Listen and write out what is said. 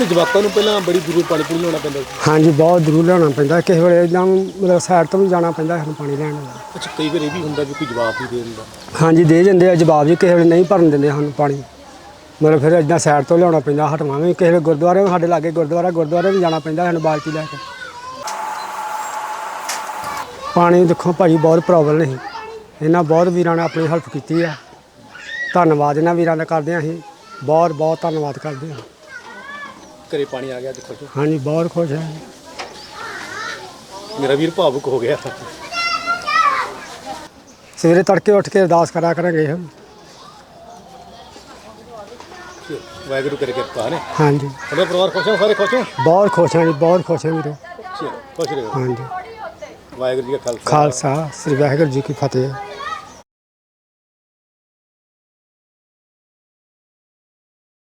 ਇੱਥੇ ਜਵਾਕਾਂ ਨੂੰ ਪਹਿਲਾਂ ਬੜੀ ਦੂਰੋਂ ਪਾਣੀ ਪੂਣੀ ਲਿਆਉਣਾ ਪੈਂਦਾ ਸੀ। ਹਾਂਜੀ ਬਹੁਤ ਦੂਰ ਲਿਆਉਣਾ ਪੈਂਦਾ। ਕਿਸੇ ਵੇਲੇ ਇਦਾਂ ਮਤਲਬ ਸਾਈਡ ਤੋਂ ਵੀ ਜਾਣਾ ਪੈਂਦਾ ਸਾਨੂੰ ਪਾਣੀ ਲੈਣ ਅੱਛਾ ਕਈ ਵਾਰ ਇਹ ਵੀ ਹੁੰਦਾ ਵੀ ਕੋਈ ਜਵਾਬ ਨਹੀਂ ਦੇ ਦਿੰਦਾ। ਹਾਂਜੀ ਦੇ ਜਾਂਦੇ ਆ ਜਵਾਬ ਜੀ ਕਿਸੇ ਵੇਲੇ ਨਹੀਂ ਭਰਨ ਦਿੰਦੇ ਸਾਨੂੰ ਪਾਣੀ। ਮਤਲਬ ਫਿਰ ਇਦਾਂ ਸਾਈਡ ਤੋਂ ਲਿਆਉਣਾ ਪੈਂਦਾ ਹਟਵਾਵੇਂ ਕਿਸੇ ਵੇਲੇ ਗੁਰਦੁਆਰੇ ਸਾਡੇ ਲਾਗੇ ਗੁਰਦੁਆਰਾ ਗੁਰਦੁਆਰੇ ਵੀ ਜਾਣਾ ਪੈਂਦਾ ਸਾਨੂੰ ਬਾਲਟੀ ਲੈ ਕੇ। ਪਾਣੀ ਦੇਖੋ ਭਾਜੀ ਬਹੁਤ ਪ੍ਰੋਬਲਮ ਨਹੀਂ ਇਹਨਾਂ ਬਹੁਤ ਵੀਰਾਂ ਨੇ ਆਪਣੀ ਹੈਲਪ ਕੀਤੀ ਆ। ਧੰਨਵਾਦ ਇਹਨਾਂ ਵੀਰਾਂ ਦਾ ਕਰਦੇ ਹਾਂ ਅਸੀਂ। ਬਹੁਤ ਬਹੁਤ ਧੰਨਵਾਦ ਕਰਦੇ ਹਾਂ ਘਰੇ ਪਾਣੀ ਆ ਗਿਆ ਦੇਖੋ ਜੀ ਹਾਂਜੀ ਬਹੁਤ ਖੁਸ਼ ਹਾਂ ਮੇਰਾ ਵੀਰ ਭਾਵੁਕ ਹੋ ਗਿਆ ਸਵੇਰੇ ਤੜਕੇ ਉੱਠ ਕੇ ਅਰਦਾਸ ਕਰਿਆ ਕਰਾਂਗੇ ਹਮ ਵਾਹਿਗੁਰੂ ਕਰੇ ਕਿਰਪਾ ਨੇ ਹਾਂਜੀ ਤੁਹਾਡਾ ਪਰਿਵਾਰ ਖੁਸ਼ ਹੋ ਸਾਰੇ ਖੁਸ਼ ਹੋ ਬਹੁਤ ਖੁਸ਼ ਹਾਂ ਜੀ ਬਹੁਤ ਖੁਸ਼ ਹਾਂ ਵੀਰੇ ਚਲੋ ਖੁਸ਼ ਰਹੋ ਹਾਂਜੀ ਵਾਹਿਗੁਰੂ ਜੀ ਕਾ ਖਾਲਸਾ ਖਾਲਸਾ ਸ੍ਰੀ ਵਾਹਿਗੁਰੂ ਜੀ ਕੀ ਫਤਿਹ